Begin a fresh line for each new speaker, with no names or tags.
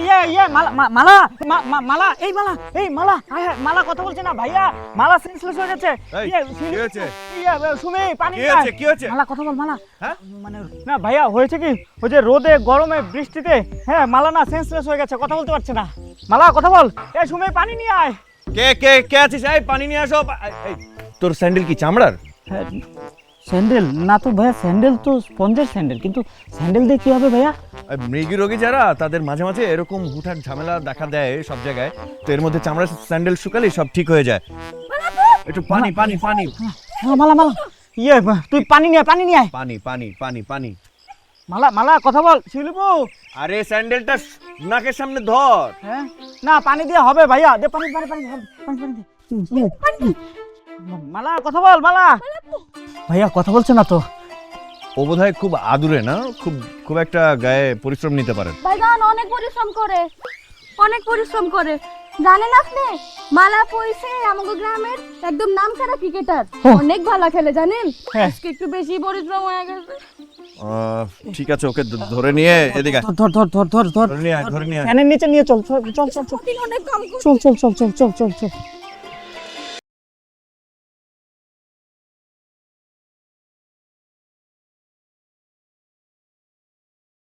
ইয়ে ইয়ে মালা মালা মা- মা- মালা এই মালা এই মালা মালা কথা বলছে না ভাইয়া মালা সেন্সলেস হয়ে গেছে ইয়ে,
কি হয়েছে?
সুমি পানি
কি হয়েছে? কি হয়েছে?
মালা কথা বল মালা
হ্যাঁ?
মানে না ভাইয়া হয়েছে কি ওই যে রোদে গরমে বৃষ্টিতে হ্যাঁ মালা না সেন্সলেস হয়ে গেছে কথা বলতে পারছে না মালা কথা বল এই সুমি পানি নিয়ে আয়
কে কে কে আছিস এই পানি নিয়ে আসো তোর স্যান্ডেল কি চামড়ার
হ্যাঁ, স্যান্ডেল? না তো ভাইয়া স্যান্ডেল তো স্পঞ্জের স্যান্ডেল কিন্তু স্যান্ডেল দিয়ে কি হবে ভাইয়া?
মৃগী রোগী যারা তাদের মাঝে মাঝে এরকম হুটহাট ঝামেলা দেখা দেয় সব জায়গায়। তো এর মধ্যে চামড়ার স্যান্ডেল শুকালেই সব ঠিক হয়ে যায়। একটু পানি পানি পানি।
মালা মালা ইয়ে তুই পানি নিয়ে আয়, পানি নিয়ে আয়।
পানি পানি পানি পানি।
মালা মালা কথা বল। শিলিপু।
আরে স্যান্ডেলটা নাকের সামনে ধর।
হ্যাঁ? না পানি দিয়ে হবে ভাইয়া। দে পানি পানি পানি পানি পানি। মালা কথা বল মালা। ভাইয়া কথা বলছে না তো?
ও বোধহয় খুব আদুরে না? খুব খুব একটা গায়ে পরিশ্রম নিতে পারেন
ভাইজান অনেক পরিশ্রম করে। অনেক পরিশ্রম করে। জানেন আপনি মালা পয়সে আমাদের গ্রামের একদম নাম ছাড়া ক্রিকেটার অনেক ভালো খেলে জানেন?
হ্যাঁ।
আজকে একটু বেশি পরিশ্রম হয়ে গেছে।
ঠিক আছে ওকে ধরে নিয়ে এদিকে।
ধর ধর ধর ধর ধর
ধরে। নিয়ে ধরে নিয়ে।
ফ্যানের নিচে নিয়ে চল চল চল চল।
করে।
চল চল চল চল চল চল চল।